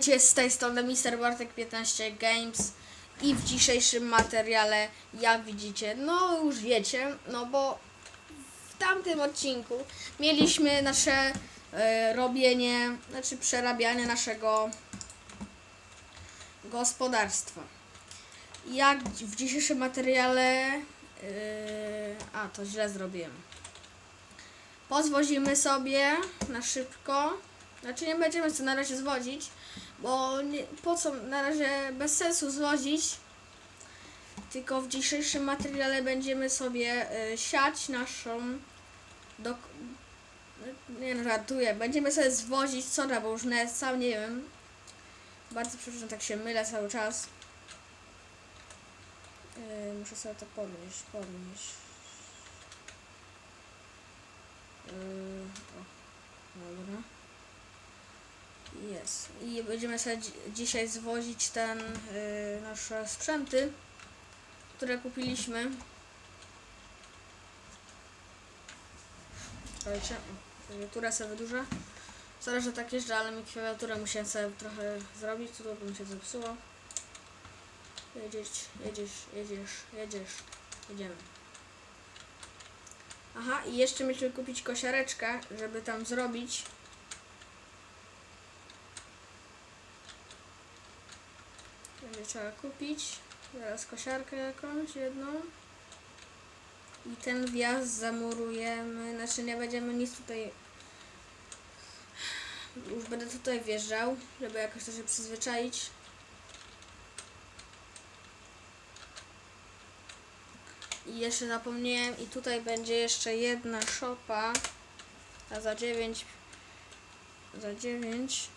Witajcie, z tej strony Mr. Bartek 15 Games i w dzisiejszym materiale, jak widzicie, no już wiecie, no bo w tamtym odcinku mieliśmy nasze e, robienie, znaczy przerabianie naszego gospodarstwa. Jak w dzisiejszym materiale, e, a to źle zrobiłem. Pozwozimy sobie na szybko. Znaczy nie będziemy co na razie zwozić, bo nie, po co na razie bez sensu zwozić. Tylko w dzisiejszym materiale będziemy sobie y, siać naszą do, nie no, żartuję. Będziemy sobie zwozić soda, bo już nawet sam nie wiem. Bardzo przepraszam, tak się mylę cały czas. Yy, muszę sobie to podnieść, podnieść. Yy, o, dobra. Jest. I będziemy sobie dzi- dzisiaj zwozić ten, y, nasze sprzęty, które kupiliśmy. Słuchajcie, klawiaturę sobie wydłużę. Sorry, że tak jeżdżę, ale mi klawiaturę musiałem sobie trochę zrobić, co by mi się zepsuło. Jedziesz, jedziesz, jedziesz, jedziesz, jedziemy. Aha, i jeszcze mieliśmy kupić kosiareczkę, żeby tam zrobić Będzie trzeba kupić. Teraz kosiarkę jakąś jedną. I ten wjazd zamurujemy. Znaczy nie będziemy nic tutaj. Już będę tutaj wjeżdżał, żeby jakoś to się przyzwyczaić. I jeszcze zapomniałem, i tutaj będzie jeszcze jedna szopa. A za 9. Za 9.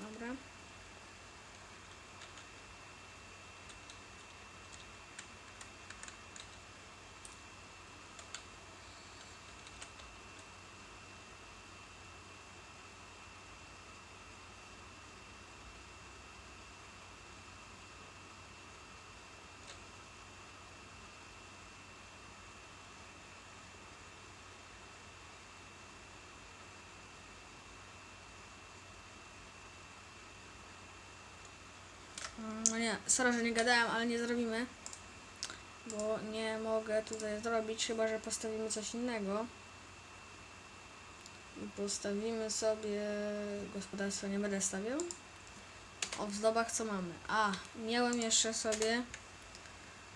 Dobra. Mm, No nie, sorry, że nie gadałem, ale nie zrobimy. Bo nie mogę tutaj zrobić, chyba że postawimy coś innego. Postawimy sobie... Gospodarstwo nie będę stawiał. O wzdobach co mamy? A, miałem jeszcze sobie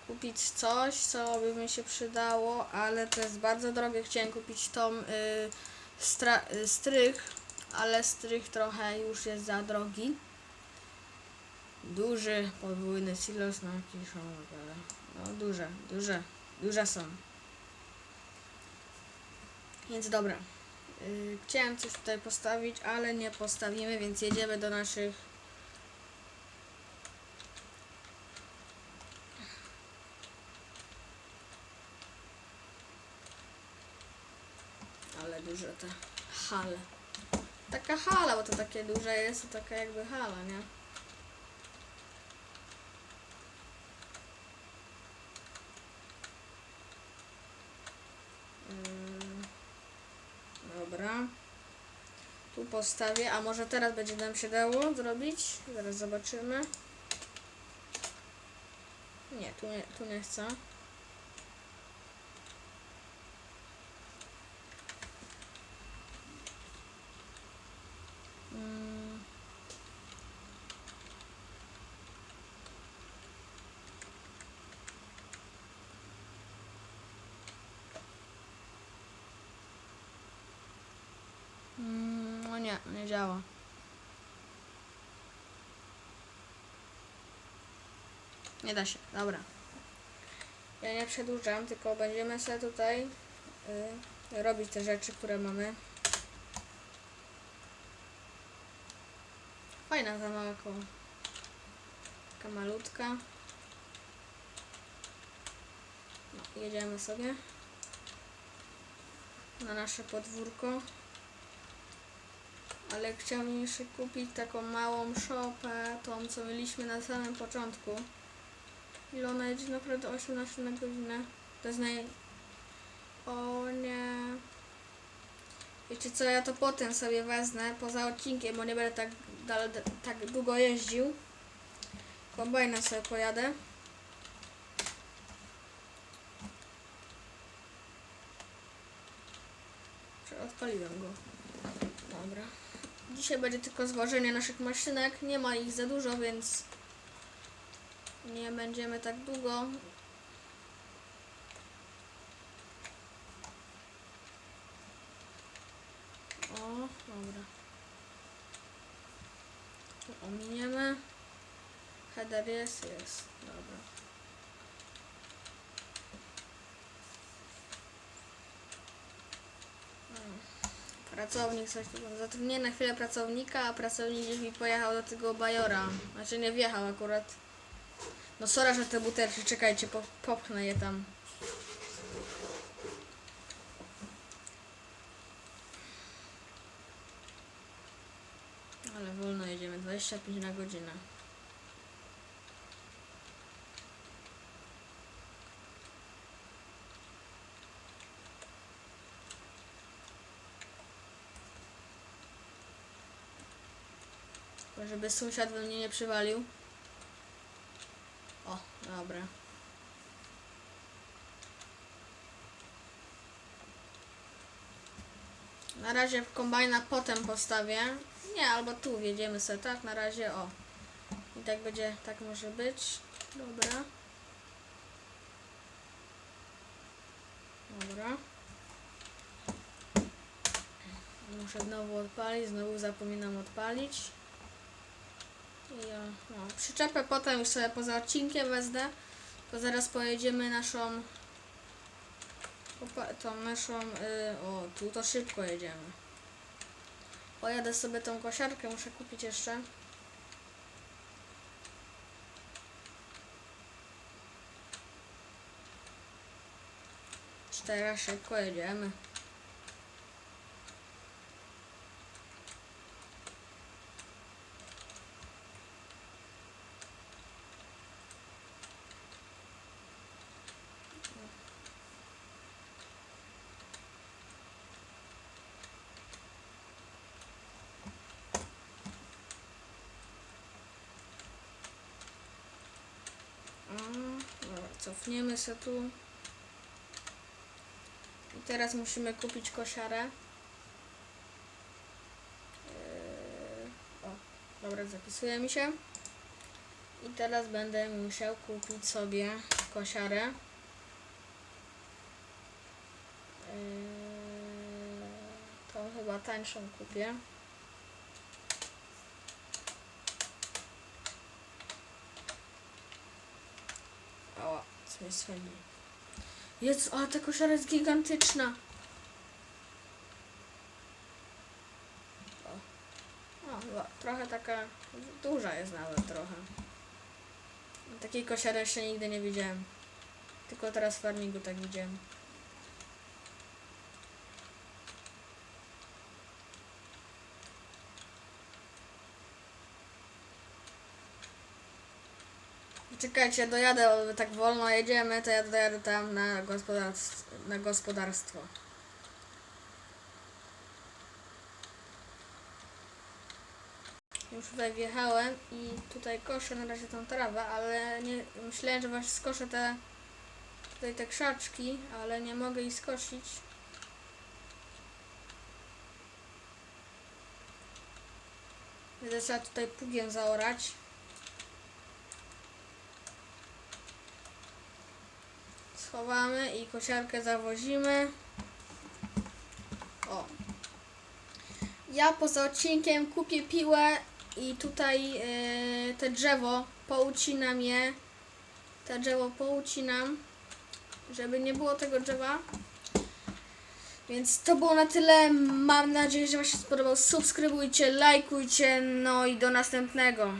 kupić coś, co by mi się przydało, ale to jest bardzo drogie. Chciałem kupić tą y, stra, y, strych, ale strych trochę już jest za drogi duży podwójny silos na kiszonkę. No duże, duże, duże są. Więc dobra. Yy, chciałem coś tutaj postawić, ale nie postawimy, więc jedziemy do naszych ale duże te hale. Taka hala, bo to takie duże jest, to taka jakby hala, nie? Mm, Dobra. Tu postawię, a może teraz będzie nam się dało zrobić? Zaraz zobaczymy. Nie, tu nie, tu nie chcę. Nie, nie działa. Nie da się, dobra. Ja nie przedłużam, tylko będziemy sobie tutaj y, robić te rzeczy, które mamy. Fajna ta mała koło. Taka malutka. No, jedziemy sobie na nasze podwórko. Ale chciałbym jeszcze kupić taką małą szopę, tą co mieliśmy na samym początku. Ile ona jedzie? Naprawdę 18 na godzinę. To jest naj... O nie. Wiecie co, ja to potem sobie wezmę poza odcinkiem, bo nie będę tak, dal, tak długo jeździł. Kombajnem sobie pojadę. Czy odpaliłem go? Dobra. Dzisiaj będzie tylko zwożenie naszych maszynek. Nie ma ich za dużo, więc nie będziemy tak długo. O, dobra. Tu ominiemy. Header jest, jest. Dobra. Pracownik coś tu zatrudnię na chwilę pracownika, a pracownik gdzieś mi pojechał do tego bajora. Znaczy nie wjechał akurat. No sora, że te butelki, czekajcie, po, popchnę je tam. Ale wolno jedziemy, 25 na godzinę. Tylko żeby sąsiad we mnie nie przywalił. O, dobra. Na razie kombajna potem postawię. Nie, albo tu wjedziemy sobie, tak? Na razie, o. I tak będzie, tak może być. Dobra. Dobra. Muszę znowu odpalić, znowu zapominam odpalić. No, przyczepę potem już sobie poza odcinkiem wezmę, bo zaraz pojedziemy naszą tą naszą, y, o tu to szybko jedziemy. Pojadę sobie tą kosiarkę, muszę kupić jeszcze. Teraz szybko jedziemy. O, dobra, cofniemy się tu. I teraz musimy kupić kosiarę. Yy, o, dobra, zapisuje mi się. I teraz będę musiał kupić sobie kosiarę. Yy, tą chyba tańszą kupię. Mi swędzi. Jest, ale ta kosiara jest gigantyczna. O, trochę taka duża jest nawet trochę. Takiej kosiary jeszcze nigdy nie widziałem. Tylko teraz w farmingu tak widziałem. Czekajcie, dojadę, bo tak wolno jedziemy, to ja dojadę tam na gospodarstwo. Na gospodarstwo. Już tutaj wjechałem i tutaj koszę na razie tą trawę, ale nie, myślałem, że właśnie skoszę te tutaj te krzaczki, ale nie mogę ich skosić. Będę trzeba tutaj pługiem zaorać. Schowamy i kosiarkę zawozimy. O. Ja poza odcinkiem kupię piłę i tutaj e, te drzewo poucinam je. Te drzewo poucinam, żeby nie było tego drzewa. Więc to było na tyle. Mam nadzieję, że Wam się spodobał. Subskrybujcie, lajkujcie, no i do następnego.